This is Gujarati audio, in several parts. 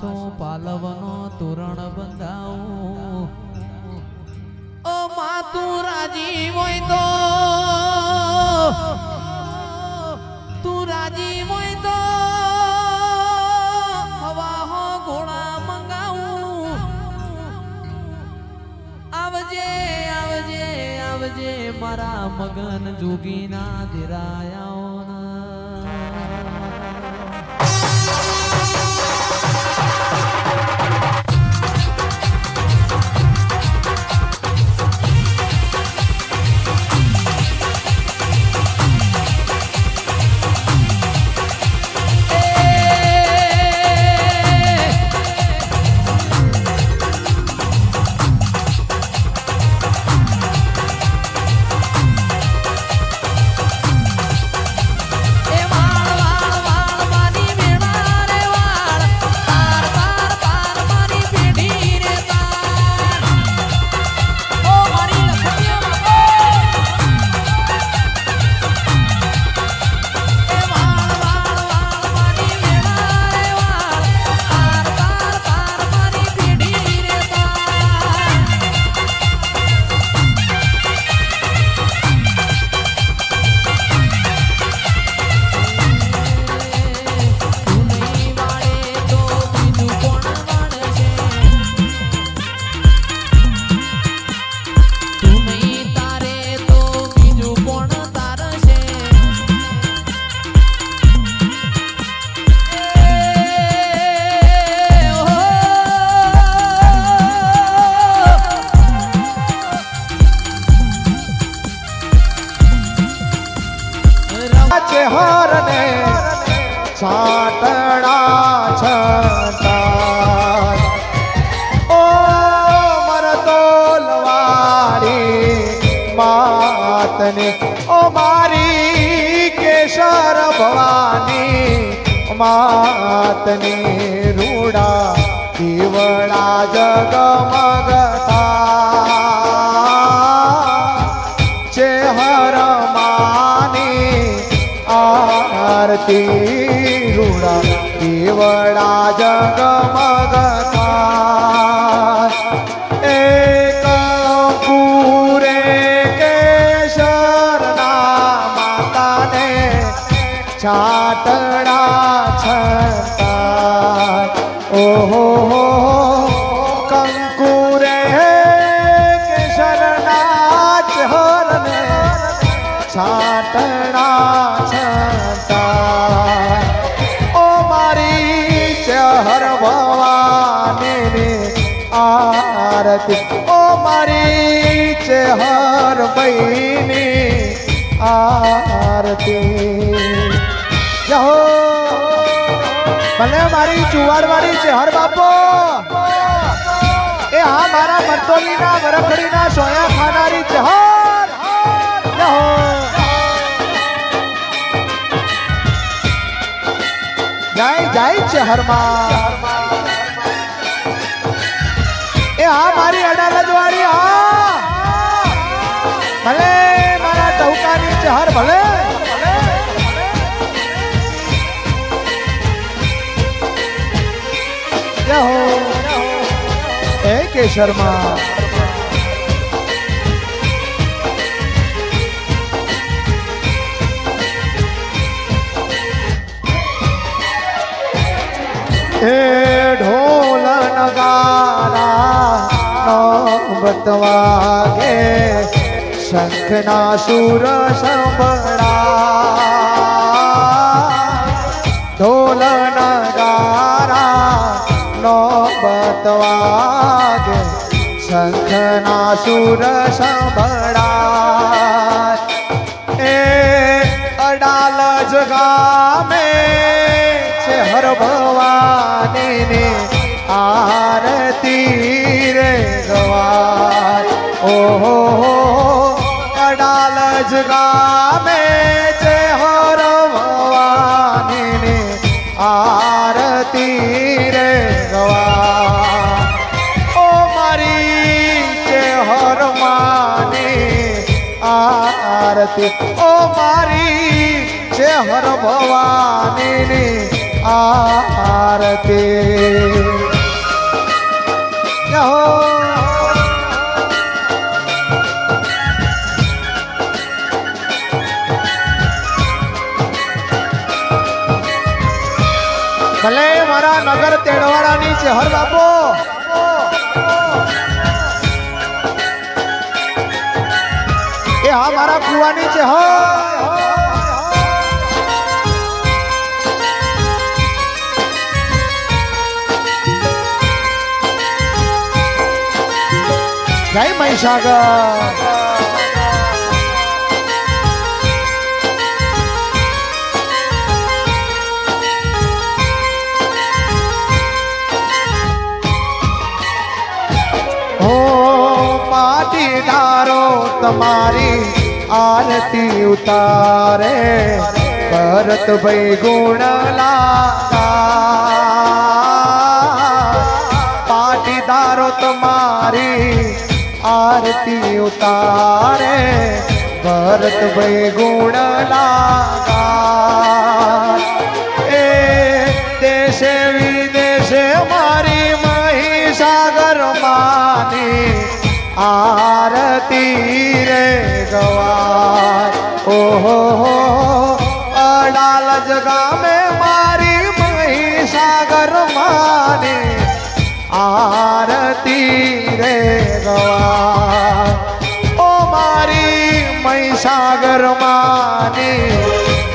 તો પાલવનો તોરણ બંધાવું. ઓ માં તું રાજી હોય તો. તું રાજી હોય તો. હવા હો ઘોડા આવજે આવજે આવજે મારા મગન જોગીના ધીરાયાઓના માતની રૂડા દીવડા જગમગતા ચેહર માની આરતી રૂડા દેવડા જગમગતા આરતી ઓ મારી ચહર બહેની, આરતી. જહો ભલે મારી ચુવાડવાળી ચહર બાપો. એ હા મારા મરતોલીના વરખડીના, સોયા ખાનારી ચહર. જહો જાય જાય ચહરમાં. હા મારી અડાલજ વાળી હા ભલે મારા ટહુકાની ચહર ભલે જય હો એ કેશરમાં હે ઢોલ નગારા નોબત વાગે, શંખના સુર સંભળા ઢોલ નગારા નો બતવાગે શંખના સુર સંભળા એ અડાલ જગામે છે હર ભવાની આરતી રે ગવાર ઓહો અડાલ જ ગામે જે હર ભવાની આરતી રે ગવાર ઓ મારી જે હર માની આરતી ઓ મારી છે હર ભવાનીની આરતી જય હો. ભલે મારા નગર તેડવાડાની છે હર બાપો. એ હા મારા કુવાની છે જય મહીસાગર હો પાટીદારો તમારી આરતી ઉતારે ભરત ભાઈ ગુણ લાગા પાટીદારો તમારી આરતી ઉતારે. ભરત ભાઈ ગુણ લાગા એ દેશે વિદેશે મારી મહીસાગર માની આરતી રે ગવાર. ઓહો અડાલ જગામે મારી મહીસાગર માની આરતી રે ગવાર. મહીસાગર માની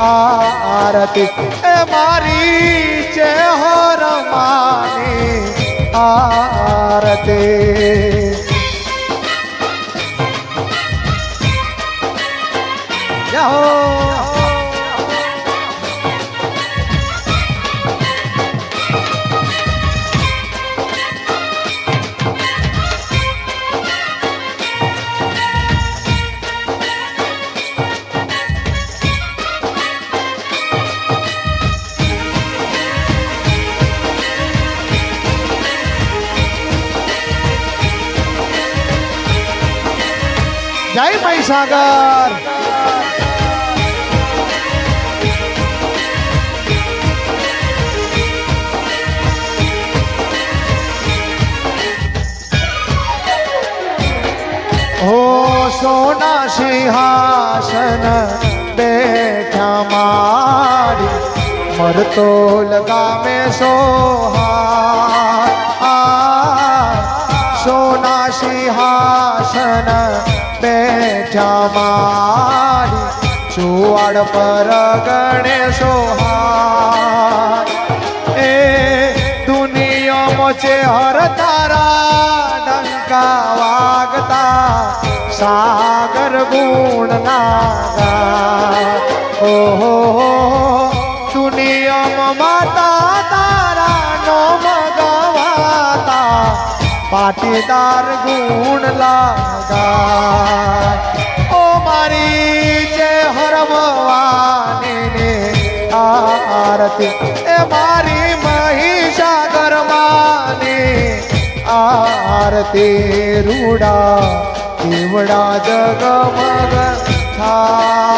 આરતી. એ મારી ચેહર માની આરતી જય હો જય મહીસાગર હો સોના સિંહાસન બેઠા મારી મરતો લગામે સોહા સોના સિંહાસન બેઠા મારી સુવાડ પર ગણે સોહા એ દુનિયામાં છે હર તારા ડંકા વાગતા, સાગર ગુણ ના ઓહો પાટીદાર ગુણ લાગા ઓ મારી જે હરમવાની ને આરતી, એ મારી મહિષા માની આરતી, રૂડા દેવડા જગમગ થાય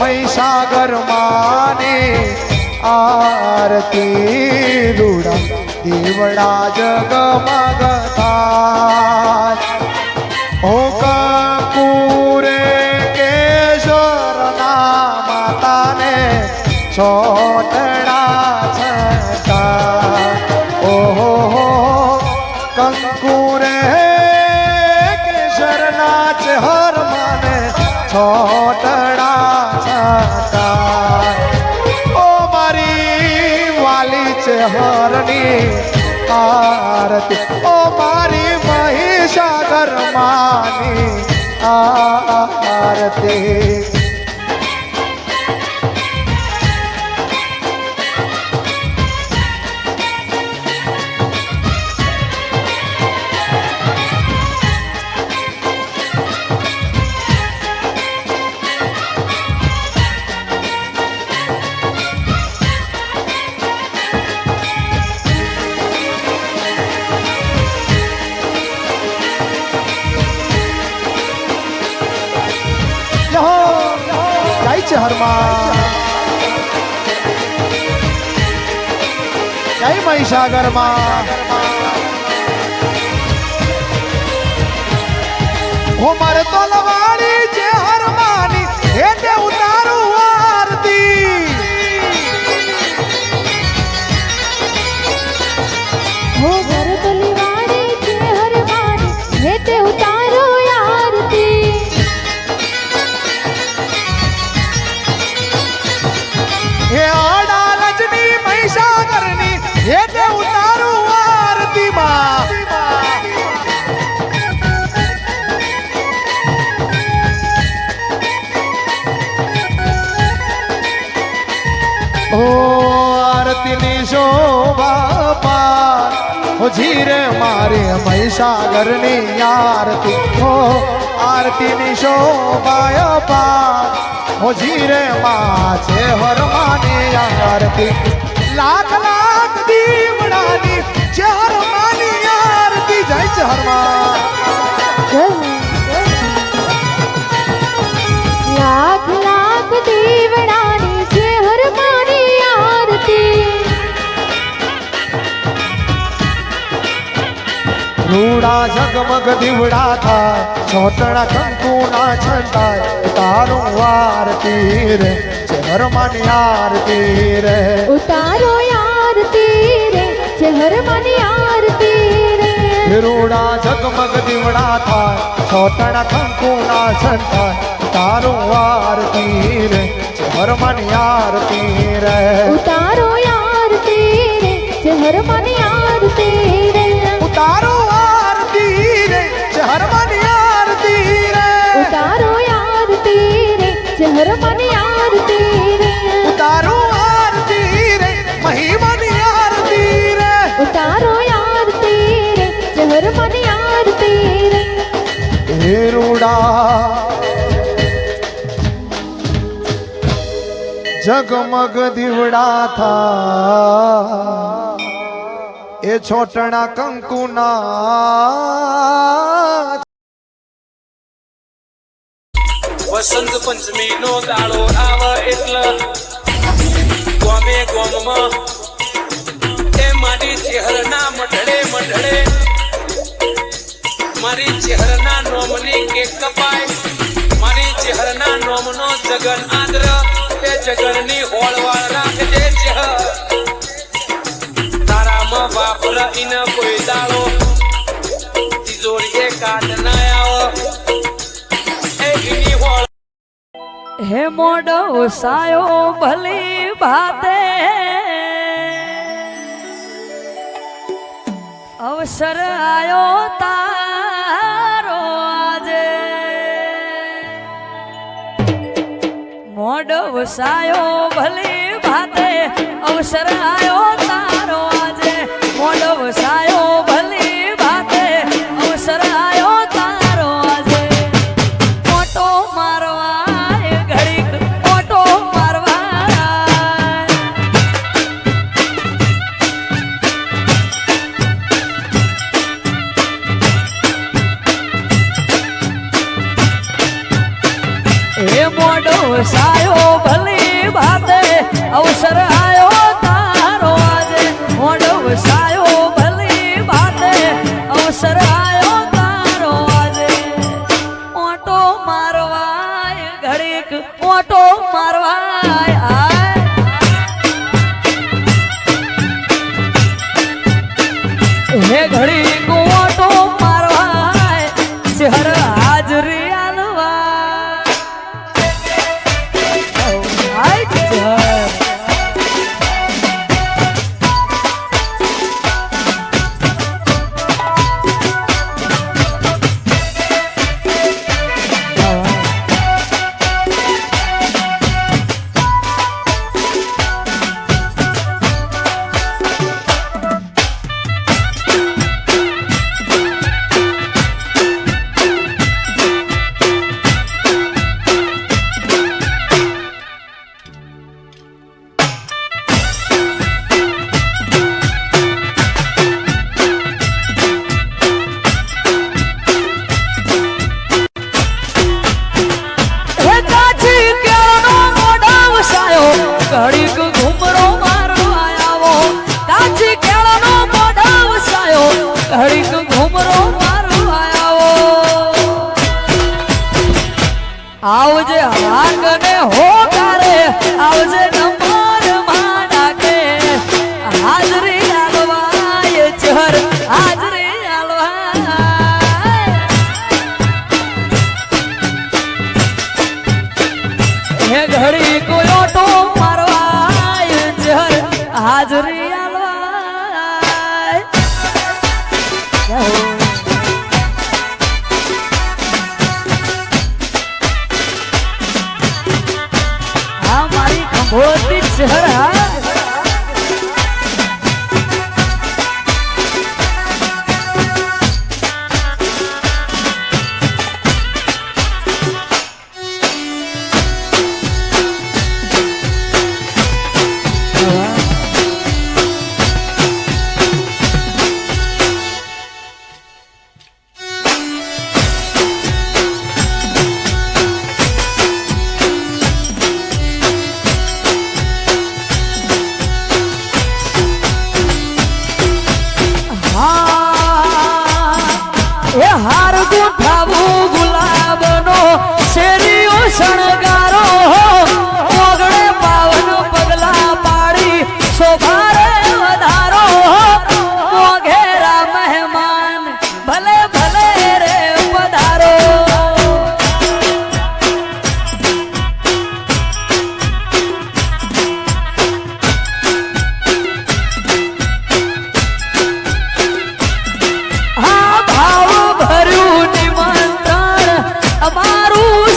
મહીસાગર માની આરતી, રૂડા દેવડા જગમગ થાય ઓ કાકુરે કેશોરના માતાને છોટડા ચહરની આરતી ઓ મારી મહીસાગર માની આરતી કઈ હનુમાન. જય મહીસાગરમાં. હું મારે તો લવાડી ઓ આરતીની શોભા પાર. ઓ જીરે મારે મહીસાગરની આરતી. ઓ આરતીની શોભા પાર. હો જીરે માં છે હરમાની આરતી. લાખ લાખ દીવડાની છે હરમાની આરતી. જય છે હરમાન. લાખ લાખ દીવડાની રૂડા જગમગ દીવડા થાય. ચોટણા કંકુના છંડાય તારું આરતી રે. છે હરમાની આરતી રે. ઉતારો આરતી રે. છે હરમાની આરતી રે. રૂડા જગમગ દીવડા થાય. ચોટણા કંકુના છંડાય તારું આરતી રે. છે હરમાની આરતી રે. ઉતારો આરતી રે. છે હરમાની આરતી રે. ઉતારો રે છે હરમાની આરતી રે. ઉતારો આરતી રે છે હરમાની આરતી રે. ઉતારો આરતી રે મહિમાની આરતી રે. ઉતારો આરતી રે છે આરતી રે. જગમગ દીવડા થા. એ છોટણા કંકુના વસંત પંચમી નો દાડો આવે એટલે ગોમે ગોમમાં એ મારી ચહેરના મઢડે મઢડે મારી ચહેરના નોમની કેક કપાય. મારી ચહેરના નોમનો જગન આદ્ર તે જગનની હોળવાળ રાખજે ચહ તારામાં વાપરા ઇન કોઈ દાડો, તિજોરીએ કાટ ના આવ. હે મોડો સાયો ભલી ભાતે. અવસર આયો તારો આજે. મોડો સાયો ભલી ભાતે. અવસર આયો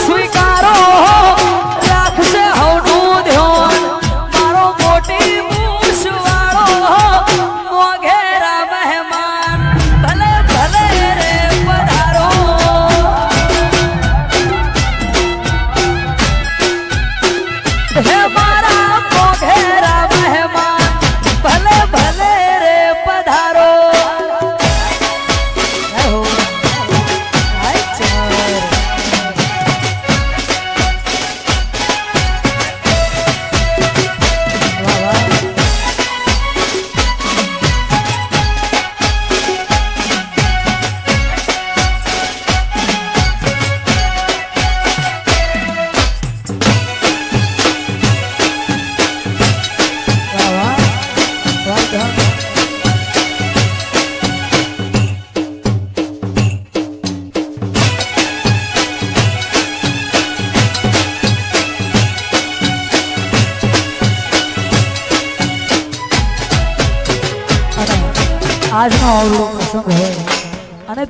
스윙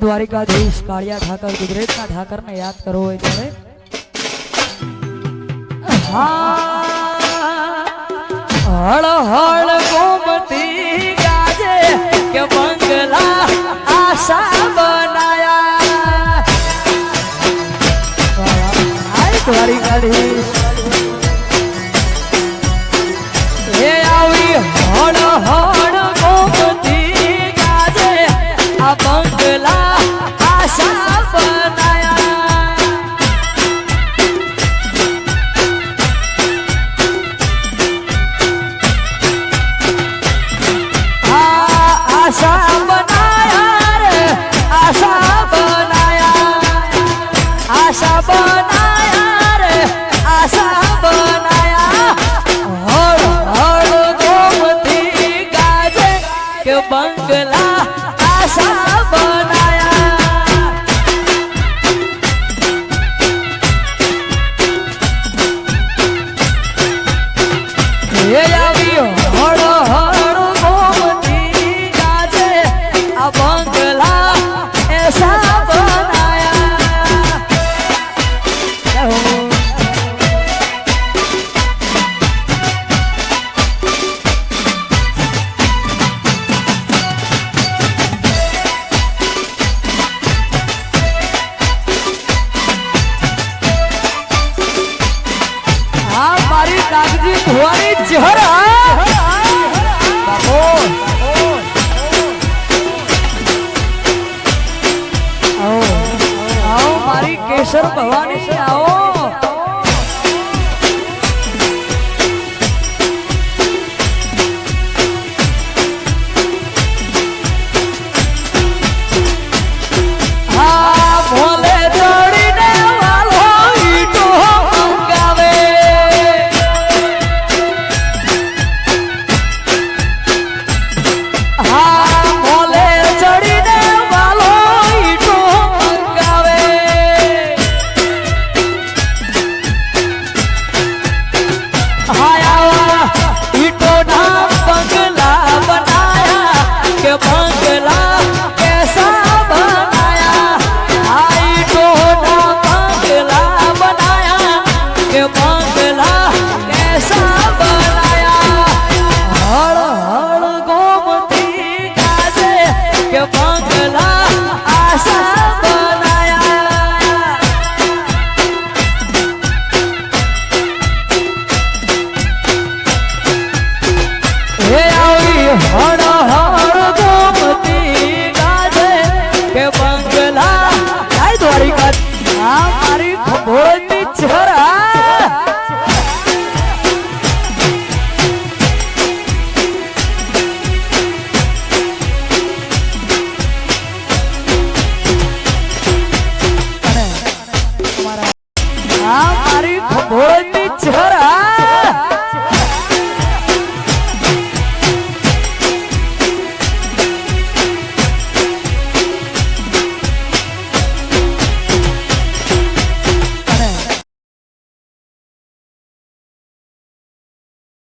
દ્વારિકા દ્વારિકાધીશ કાળિયા ઠાકર ગુજરાતના ઠાકરને યાદ કરવો હોય ત્યારે. હળ હળ ગોમતી ગાજે કે બંગલા આશા માતાજી ભવાની ચહેરા કેસર ભવાની